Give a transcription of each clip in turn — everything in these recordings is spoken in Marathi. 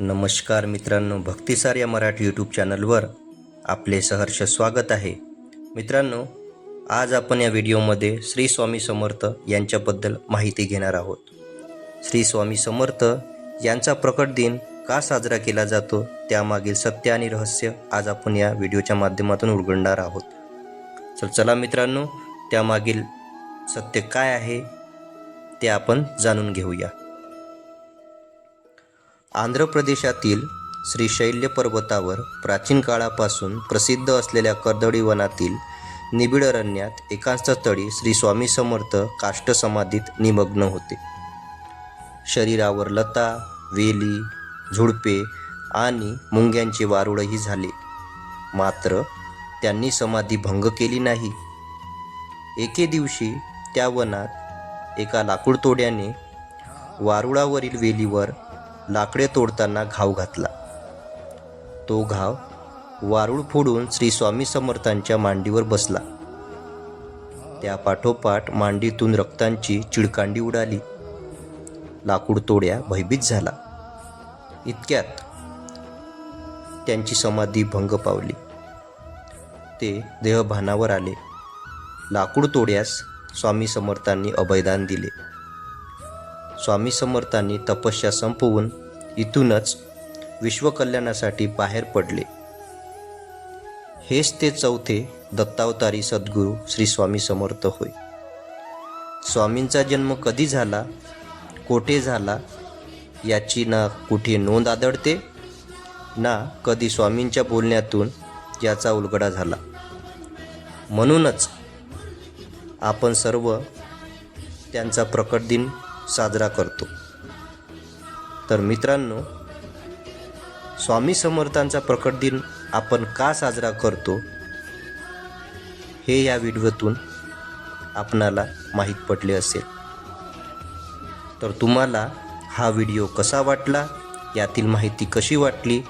नमस्कार मित्रांनो भक्तिसार या मराठी यूट्यूब चॅनलवर आपले सहर्ष स्वागत आहे. मित्रांनो आज आपण या व्हिडिओमध्ये श्री स्वामी समर्थ यांच्याबद्दल माहिती घेणार आहोत. श्री स्वामी समर्थ यांचा प्रकट दिन का साजरा केला जातो त्यामागील सत्य आणि रहस्य आज आपण या व्हिडिओच्या माध्यमातून उलगडणार आहोत. तर चला मित्रांनो त्यामागील सत्य काय आहे ते आपण जाणून घेऊया. आंध्र प्रदेशातील श्रीशैल्य पर्वतावर प्राचीन काळापासून प्रसिद्ध असलेल्या कर्दळी वनातील निबिड अरण्यात एकांतस्थळी श्री स्वामी समर्थ काष्ट समाधीत निमग्न होते. शरीरावर लता वेली झुडपे आणि मुंग्यांचे वारुळही झाले. मात्र त्यांनी समाधी भंग केली नाही. एके दिवशी त्या वनात एका लाकूडतोड्याने वारुळावरील वेलीवर लाकडे तोडताना घाव घातला. तो घाव वारूळ फोडून श्री स्वामी समर्थांच्या मांडीवर बसला. त्या पाठोपाठ मांडीतून रक्तांची चिडकांडी उडाली. लाकूड तोड्या भयभीत झाला. इतक्यात त्यांची समाधी भंग पावली. ते देहभानावर आले. लाकूड तोड्यास स्वामी समर्थांनी अभयदान दिले. स्वामी समर्थांनी तपस्या संपवून इथूनच विश्वकल्याणासाठी बाहेर पडले. हेच ते चौथे दत्तावतारी सद्गुरू श्री स्वामी समर्थ होय. स्वामींचा जन्म कधी झाला कोठे झाला याची ना कुठे नोंद आदळते ना कधी स्वामींच्या बोलण्यातून याचा उलगडा झाला. म्हणूनच आपण सर्व त्यांचा प्रकट दिन साजरा करतो. तर मित्रांनो स्वामी समर्थांचा प्रकट दिन आपण का साजरा करतो हे या व्हिडिओतून आपणाला माहीत पडले असेल. तर तुम्हाला हा व्हिडिओ कसा वाटला यातील माहिती कशी वाटली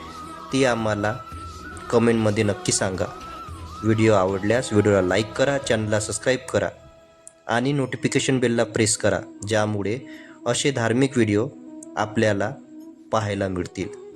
ती आम्हाला कमेंटमध्ये नक्की सांगा. व्हिडिओ आवडल्यास व्हिडिओला लाईक करा चॅनलला सबस्क्राईब करा. आणि नोटिफिकेशन बेलला प्रेस करा ज्यामुळे असे धार्मिक व्हिडिओ आपल्याला पाहायला मिळतील.